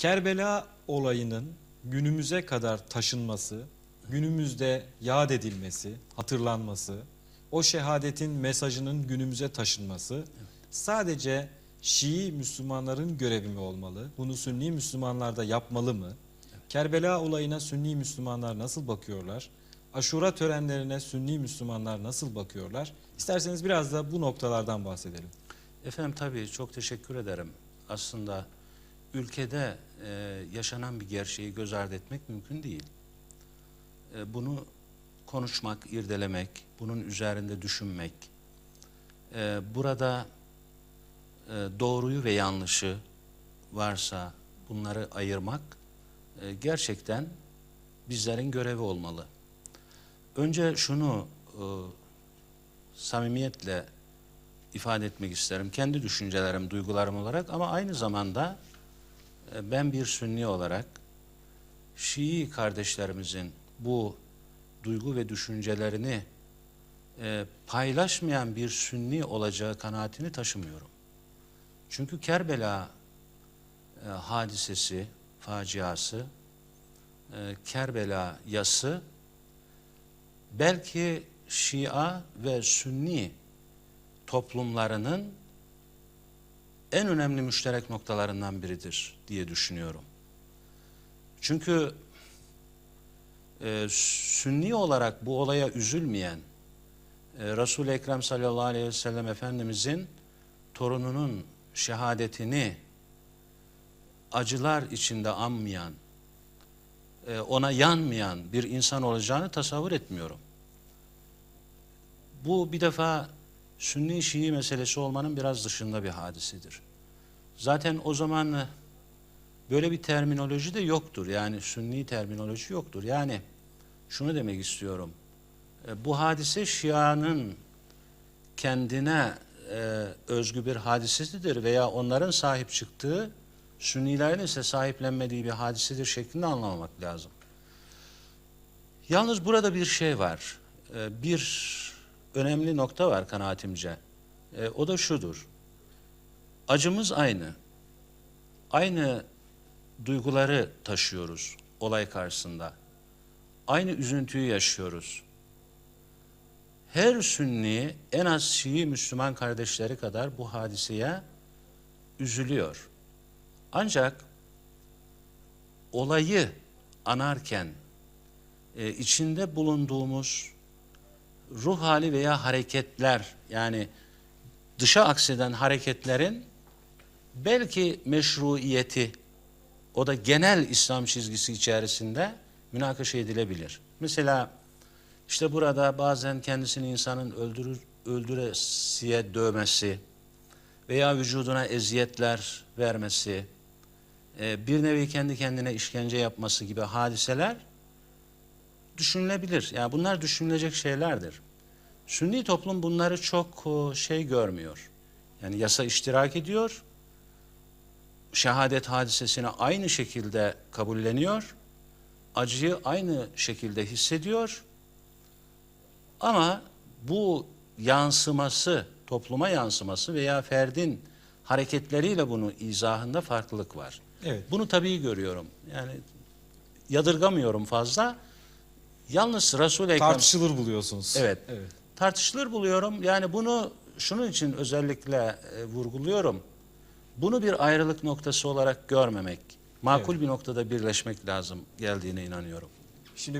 Kerbela olayının günümüze kadar taşınması, günümüzde yad edilmesi, hatırlanması, o şehadetin mesajının günümüze taşınması sadece Şii Müslümanların görevi mi olmalı? Bunu Sünni Müslümanlar da yapmalı mı? Kerbela olayına Sünni Müslümanlar nasıl bakıyorlar? Aşura törenlerine Sünni Müslümanlar nasıl bakıyorlar? İsterseniz biraz da bu noktalardan bahsedelim. Efendim tabii çok teşekkür ederim. Aslında ülkede e, yaşanan bir gerçeği göz ardı etmek mümkün değil. E, bunu konuşmak, irdelemek, bunun üzerinde düşünmek, e, burada e, doğruyu ve yanlışı varsa bunları ayırmak e, gerçekten bizlerin görevi olmalı. Önce şunu e, samimiyetle ifade etmek isterim. Kendi düşüncelerim, duygularım olarak ama aynı zamanda ben bir sünni olarak Şii kardeşlerimizin bu duygu ve düşüncelerini e, paylaşmayan bir sünni olacağı kanaatini taşımıyorum. Çünkü Kerbela e, hadisesi, faciası, e, Kerbela yası belki Şia ve Sünni toplumlarının en önemli müşterek noktalarından biridir diye düşünüyorum. Çünkü e, Sünni olarak bu olaya üzülmeyen e, Resul-i Ekrem sallallahu aleyhi ve sellem Efendimizin torununun şehadetini acılar içinde anmayan, e, ona yanmayan bir insan olacağını tasavvur etmiyorum. Bu bir defa Sünni Şii meselesi olmanın biraz dışında bir hadisidir. Zaten o zaman e, böyle bir terminoloji de yoktur. Yani Sünni terminoloji yoktur. Yani şunu demek istiyorum. E, Bu hadise Şia'nın kendine e, özgü bir hadisesidir veya onların sahip çıktığı Sünnilerin ise sahiplenmediği bir hadisedir şeklinde anlamamak lazım. Yalnız burada bir şey var. Bir önemli nokta var kanaatimce. E, o da şudur. Acımız aynı. Aynı duyguları taşıyoruz olay karşısında. Aynı üzüntüyü yaşıyoruz. Her Sünni en az Şii Müslüman kardeşleri kadar bu hadiseye üzülüyor. Ancak olayı anarken e, içinde bulunduğumuz ruh hali veya hareketler yani dışa akseden hareketlerin belki meşruiyeti o da genel İslam çizgisi içerisinde münakaşa edilebilir. Mesela işte burada bazen kendisini insanın öldürür, öldüresiye dövmesi veya vücuduna eziyetler vermesi, e, bir nevi kendi kendine işkence yapması gibi hadiseler düşünülebilir. Yani bunlar düşünülecek şeylerdir. Sünni toplum bunları çok o, şey görmüyor. Yani yasa iştirak ediyor. Şehadet hadisesini aynı şekilde kabulleniyor. Acıyı aynı şekilde hissediyor. Ama bu yansıması, topluma yansıması veya ferdin hareketleriyle bunu izahında farklılık var. Evet. Bunu tabii görüyorum. Yani yadırgamıyorum fazla. Yalnız Resul-i Ekrem Tartışılır buluyorsunuz. Evet. evet. tartışılır buluyorum. Yani bunu şunun için özellikle e, vurguluyorum. Bunu bir ayrılık noktası olarak görmemek, makul bir noktada birleşmek lazım geldiğine inanıyorum. Şimdi